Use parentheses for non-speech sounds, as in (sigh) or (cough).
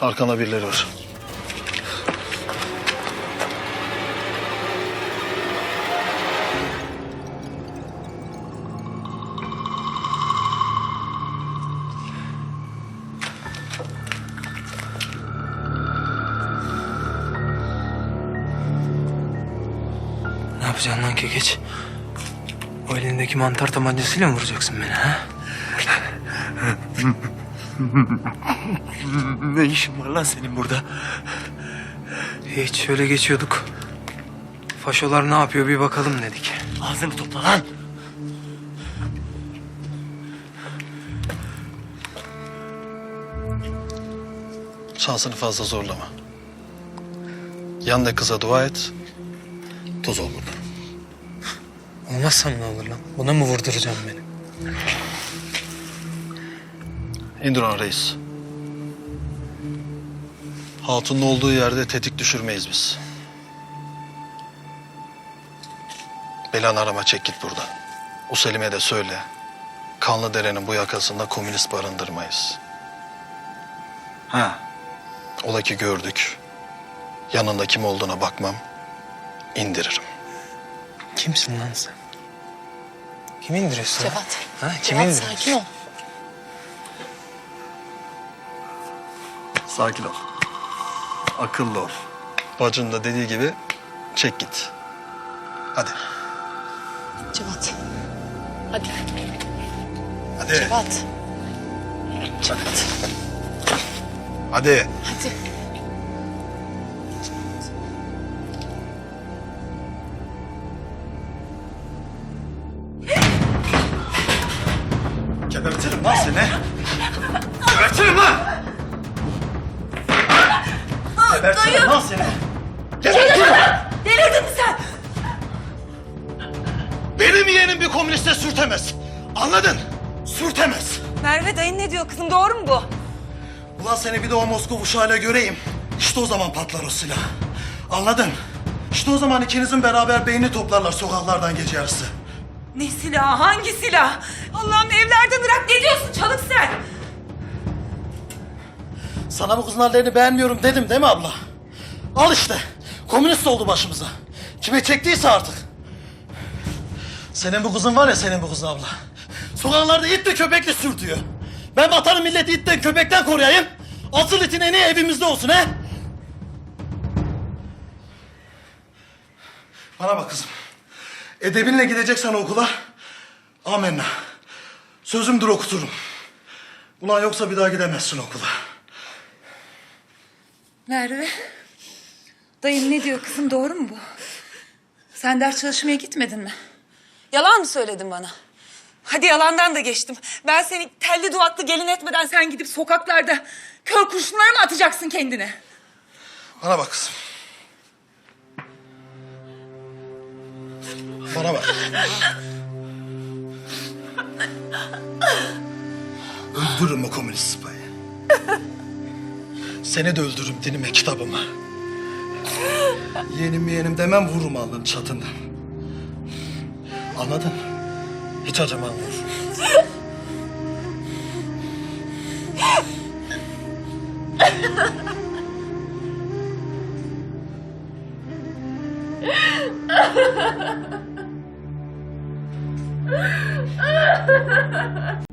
Arkanda birileri var. Ne yapacaksın lan kekeç? O elindeki mantar tabancasıyla mı vuracaksın beni ha? (laughs) (laughs) Ne işin var lan senin burada? Hiç şöyle geçiyorduk. Faşolar ne yapıyor bir bakalım dedik. Ağzını topla lan. Şansını fazla zorlama. Yanında kıza dua et. Toz ol burada. Olmazsam ne olur lan? Buna mı vurduracağım beni? İndir onu reis. Hatun'un olduğu yerde tetik düşürmeyiz biz. Belan arama çek git buradan. O Selim'e de söyle. Kanlı derenin bu yakasında komünist barındırmayız. Ha. Ola ki gördük. Yanında kim olduğuna bakmam. indiririm. Kimsin lan sen? Kimi indiriyorsun? Cevat. Ha, kimi Cevat indiriyorsun? sakin ol. Sakin ol. Akıllı ol. Bacın da dediği gibi çek git. Hadi. Cevat. Hadi. Hadi. Cevat. Cevat. Hadi. Hadi. Gebertirim lan seni. Gebertirim lan seni. Gebertirim. Delirdin mi sen? Benim yeğenim bir komüniste sürtemez. Anladın? Sürtemez. Merve dayın ne diyor kızım doğru mu bu? Ulan seni bir de o Moskov uşağıyla göreyim. İşte o zaman patlar o silah. Anladın? İşte o zaman ikinizin beraber beyni toplarlar sokaklardan gece yarısı. Ne silah? Hangi silah? Allah'ım evlerden ırak ne diyorsun çalık sen? Sana bu kızın hallerini beğenmiyorum dedim değil mi abla? Al işte. Komünist oldu başımıza. Kime çektiyse artık. Senin bu kızın var ya senin bu kızın abla. Sokaklarda itli köpekli sürtüyor. Ben vatanı milleti itten köpekten koruyayım. Asıl itin en iyi evimizde olsun he. Bana bak kızım. Edebinle gideceksen okula. Amenna. Sözümdür okuturum. Ulan yoksa bir daha gidemezsin okula. Merve. Dayın ne diyor kızım doğru mu bu? Sen ders çalışmaya gitmedin mi? Yalan mı söyledin bana? Hadi yalandan da geçtim. Ben seni telli duvaklı gelin etmeden sen gidip sokaklarda kör kurşunlara mı atacaksın kendine? Bana bak kızım. Bana bak. Öldürürüm o komünist sıpayı. Seni de öldürürüm dinime, kitabıma. Yeğenim yeğenim demem vururum alnın çatından. Anladın? Hiç acımam vur. (laughs)